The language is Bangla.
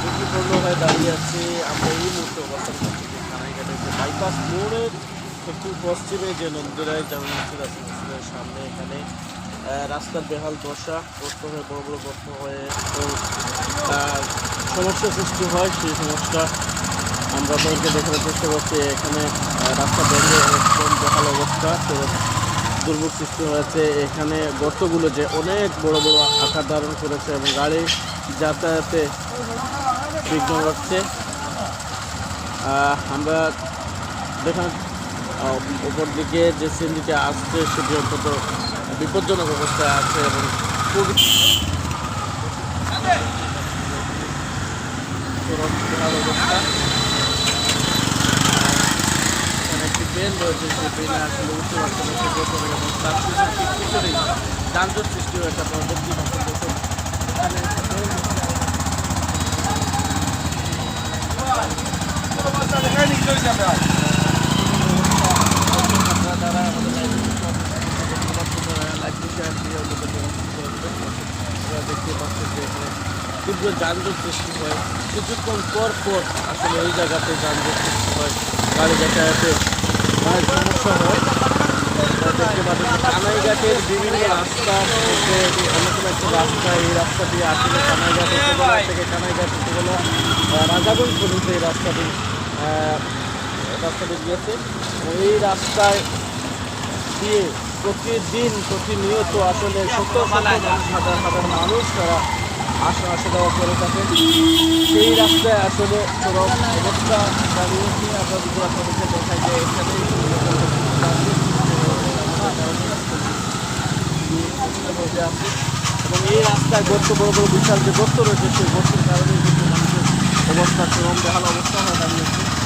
ঝুঁকিপূর্ণ হয়ে দাঁড়িয়ে আছি আমরা এই মুহূর্তে অবস্থান করছি যে কানাইঘাটের যে বাইপাস মোড়ের একটু পশ্চিমে যে নন্দীরায় মসজিদ আছে সামনে এখানে রাস্তার বেহাল দশা গর্ত হয়ে বড় বড় গর্ত হয়ে তো সমস্যা সৃষ্টি হয় সেই সমস্যা আমরা আপনাদেরকে দেখানোর চেষ্টা করছি এখানে রাস্তা একদম বেহাল অবস্থা। তো দুর্ভোগ সৃষ্টি হয়েছে। এখানে গর্তগুলো যে অনেক বড় বড় আকার ধারণ করেছে এবং গাড়ি যাতায়াতে বিঘ্ন ঘটছে। আমরা দেখেন উপর দিকে যে সিন্ডিটা আসছে, সেটি অন্তত বিপজ্জনক অবস্থায় আছে এবং খুবই অবস্থা। ট্রেন রয়েছে সেই ট্রেনে আসলে উঠতে পারছে না সেই গর্ত এবং তার পিছনেই যানজট সৃষ্টি হয়েছে আপনারা দেখতেই পাচ্ছেন এখানে দেখতে পাচ্ছেন যে তীব্র যানজট সৃষ্টি হয়। কিছুক্ষণ পর পর আসলে ওই জায়গাতে যানজট সৃষ্টি হয়, গাড়ি যাতায়াতে। অনেক সমস্যা হয়। দেখতে পাচ্ছেন কানাইঘাটের বিভিন্ন এটি অন্যতম একটি রাস্তা এই রাস্তা দিয়ে আসলে কানাইঘাট উপজেলা থেকে কানাইঘাট উপজেলা রাজাগঞ্জ পর্যন্ত এই রাস্তাটি রাস্তাটি গিয়েছে। এই রাস্তায় দিয়ে প্রতিদিন প্রতিনিয়ত আসলে মানুষ, হাজার হাজার মানুষ তারা আসা আসা যাওয়া করে থাকেন সেই রাস্তায় আসলে চরম অবস্থা দাঁড়িয়েছে যদি আপনাদেরকে দেখাই যে এখানে আছে এবং এই রাস্তায় গর্ত, বড় বড় বিশাল যে গর্ত রয়েছে, সেই গর্তের কারণে কিন্তু মানুষের অবস্থা চরম বেহাল অবস্থা হয়ে দাঁড়িয়েছে